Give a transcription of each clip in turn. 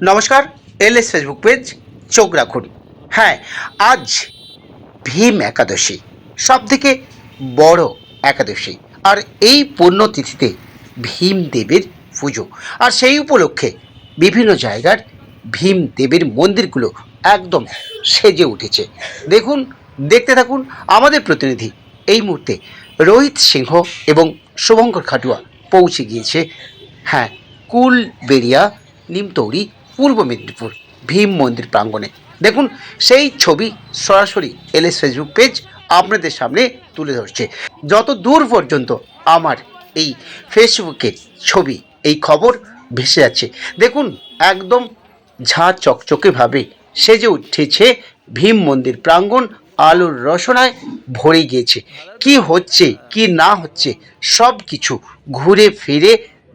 নমস্কার, LS Facebook page চোখ রাখুন। হ্যাঁ আজ ভীম একাদশী সব থেকে বড় একাদশী। আর এই পুণ্যতিথিতে ভীম দেবের পুজো। আর সেই উপলক্ষে বিভিন্ন জায়গার ভীম দেবের মন্দিরগুলো একদম সেজে উঠেছে। দেখুন, দেখতে থাকুন, আমাদের প্রতিনিধি এই মুহূর্তে রোহিত সিংহ এবং শুভঙ্কর খাটুয়া পৌঁছে গিয়েছে। হ্যাঁ কুলবেড়িয়া নিমতৌড়ি পূর্ব মেদিনীপুর ভীম মন্দির প্রাঙ্গণে। দেখুন, সেই ছবি সরাসরি এলএস ফেসবুক পেজ আপনাদের সামনে তুলে ধরছে। যত দূর পর্যন্ত আমার এই ফেসবুকের ছবি, এই খবর ভেসে যাচ্ছে, দেখুন, একদম ঝাঁ চকচকেভাবে সেজে উঠেছে ভীম মন্দির প্রাঙ্গণ, আলোর রসনায় ভরে গিয়েছে। কি হচ্ছে, কি না হচ্ছে সব কিছু ঘুরে ফিরে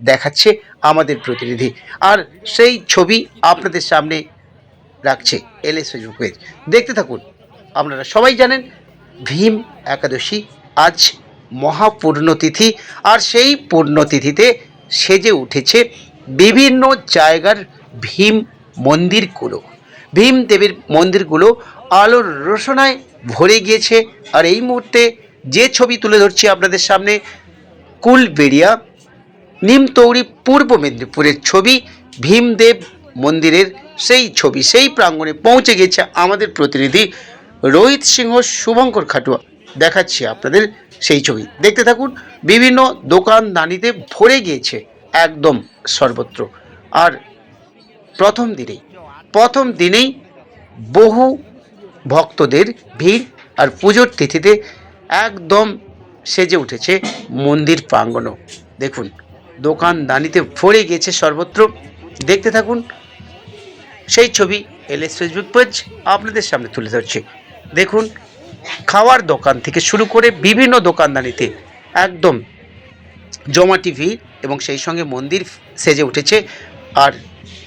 দেখাচ্ছে আমাদের প্রতিনিধি। আর সেই ছবি আপনাদের সামনে রাখছে এলএস ফেসবুক পেজ। দেখতে থাকুন, আপনারা সবাই জানেন, ভীম একাদশী আজ মহাপূর্ণতিথি। আর সেই পূর্ণতিথিতে সেজে উঠেছে বিভিন্ন জায়গার ভীম মন্দিরগুলো। ভীম দেবীর মন্দিরগুলো আলোর রোশনায় ভরে গিয়েছে। আর এই মুহূর্তে যে ছবি তুলে ধরছি আপনাদের সামনে, কুলবেড়িয়া নিমতৌড়ি পূর্ব মেদিনীপুরের ছবি, ভীমদেব মন্দিরের সেই ছবি, সেই প্রাঙ্গণে পৌঁছে গেছে আমাদের প্রতিনিধি রোহিত সিংহ, শুভঙ্কর খাটুয়া। দেখাচ্ছি আপনাদের সেই ছবি। দেখতে থাকুন, বিভিন্ন দোকানদানিতে ভরে গিয়েছে একদম সর্বত্র। আর প্রথম দিনেই প্রথম দিনেই বহু ভক্তদের ভিড় আর পুজোর তিথিতে একদম সেজে উঠেছে মন্দির প্রাঙ্গণও। দেখুন দোকানদানিতে ভরে গিয়েছে সর্বত্র। দেখতে থাকুন। সেই ছবি এলএস ফেসবুক পেজ আপনাদের সামনে তুলে ধরছে। দেখুন, খাওয়ার দোকান থেকে শুরু করে বিভিন্ন দোকানদানিতে একদম জমাটি ভিড় এবং সেই সঙ্গে মন্দির সেজে উঠেছে আর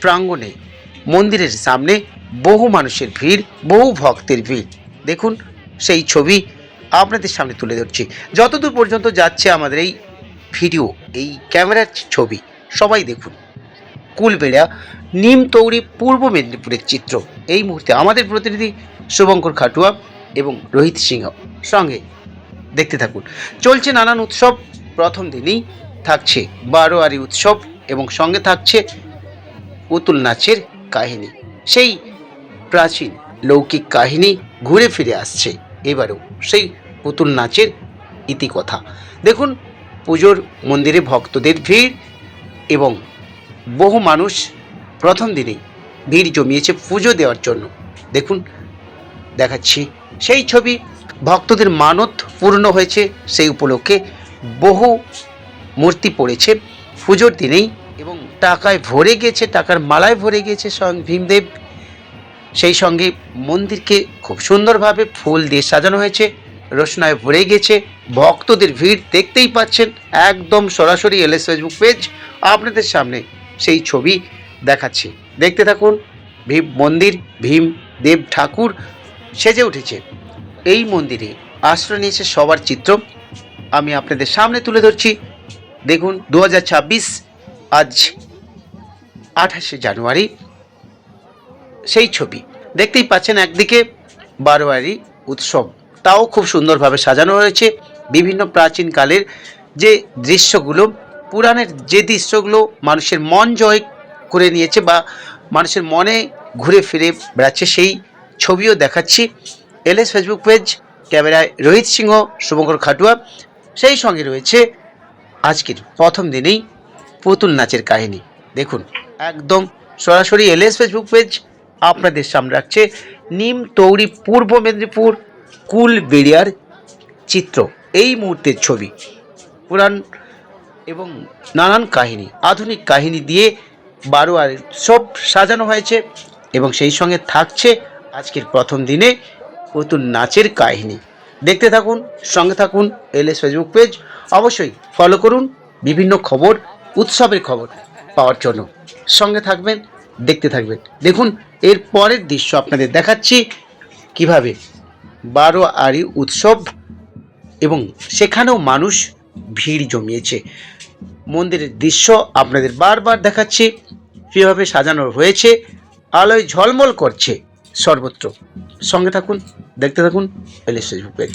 প্রাঙ্গণে, মন্দিরের সামনে বহু মানুষের ভিড়, বহু ভক্তের ভিড়। দেখুন, সেই ছবি আপনাদের সামনে তুলে ধরছি। যতদূর পর্যন্ত যাচ্ছে আমাদের এই ভিডিও, এই ক্যামেরার ছবি, সবাই দেখুন। কুলবেড়া নিমতৌড়ি পূর্ব মেদিনীপুরের চিত্র। এই মুহূর্তে আমাদের প্রতিনিধি শুভঙ্কর খাটুয়া এবং রোহিত সিংহ সঙ্গে দেখতে থাকুন। চলছে নানান উৎসব, প্রথম দিনেই থাকছে বারোয়ারি উৎসব এবং সঙ্গে থাকছে পুতুল নাচের কাহিনী। সেই প্রাচীন লৌকিক কাহিনী ঘুরে ফিরে আসছে। এবারেও সেই পুতুল নাচের ইতিকথা। দেখুন পুজোর মন্দিরে ভক্তদের ভিড় এবং বহু মানুষ প্রথম দিনেই ভিড় জমিয়েছে পুজো দেওয়ার জন্য। দেখুন, দেখাচ্ছি। সেই ছবি ভক্তদের মানত পূর্ণ হয়েছে সেই উপলক্ষে বহু মূর্তি পড়েছে পুজোর দিনেই এবং টাকায় ভরে গিয়েছে টাকার মালায় ভরে গিয়েছে স্বয়ং ভীমদেব। সেই সঙ্গে মন্দিরকে খুব সুন্দরভাবে ফুল দিয়ে সাজানো হয়েছে, রোশনায় ভরে গেছে। ভক্তদের ভিড় দেখতেই পাচ্ছেন একদম সরাসরি এলএস ফেসবুক পেজ আপনাদের সামনে সেই ছবি দেখাচ্ছে। দেখতে থাকুন, ভীম মন্দির, ভীম দেব ঠাকুর সেজে উঠেছে। এই মন্দিরে আশ্রয় নিয়েছে সবার চিত্র। আমি আপনাদের সামনে তুলে ধরছি। দেখুন দু হাজার ছাব্বিশ আজ আঠাশে জানুয়ারি। সেই ছবি দেখতেই পাচ্ছেন একদিকে বারোয়ারি উৎসব। তাও খুব সুন্দরভাবে সাজানো হয়েছে। বিভিন্ন প্রাচীনকালের যে দৃশ্যগুলো, পুরাণের যে দৃশ্যগুলো মানুষের মন জয় করে নিয়েছে বা মানুষের মনে ঘুরে ফিরে বেড়াচ্ছে, সেই ছবিও দেখাচ্ছি। এলএস ফেসবুক পেজ, ক্যামেরায় রোহিত সিংহ, শুভঙ্কর খাটুয়া, সেই সঙ্গে রয়েছে আজকের প্রথম দিনেই পুতুল নাচের কাহিনী। দেখুন, একদম সরাসরি এলএস ফেসবুক পেজ আপনাদের সামনে রাখছে নিম তৌড়ি পূর্ব মেদিনীপুর কুল বেড়িয়ার চিত্র। এই মুহূর্তের ছবি। পুরাণ এবং নানান কাহিনী, আধুনিক কাহিনী দিয়ে বারো আর সব সাজানো হয়েছে এবং সেই সঙ্গে থাকছে আজকের প্রথম দিনে নতুন নাচের কাহিনী। দেখতে থাকুন, সঙ্গে থাকুন, এলএস ফেসবুক পেজ। অবশ্যই ফলো করুন, বিভিন্ন খবর, উৎসবের খবর পাওয়ার জন্য। সঙ্গে থাকবেন, দেখতে থাকবেন। দেখুন, এর পরের দৃশ্য আপনাদের দেখাচ্ছি কীভাবে বারো আরি উৎসব এবং সেখানেও মানুষ ভিড় জমিয়েছে। মন্দিরের দৃশ্য আপনাদের বারবার দেখাচ্ছি। কীভাবে সাজানো হয়েছে, আলোয় ঝলমল করছে সর্বত্র। সঙ্গে থাকুন, দেখতে থাকুন এলিস ফেসবুক পেজ।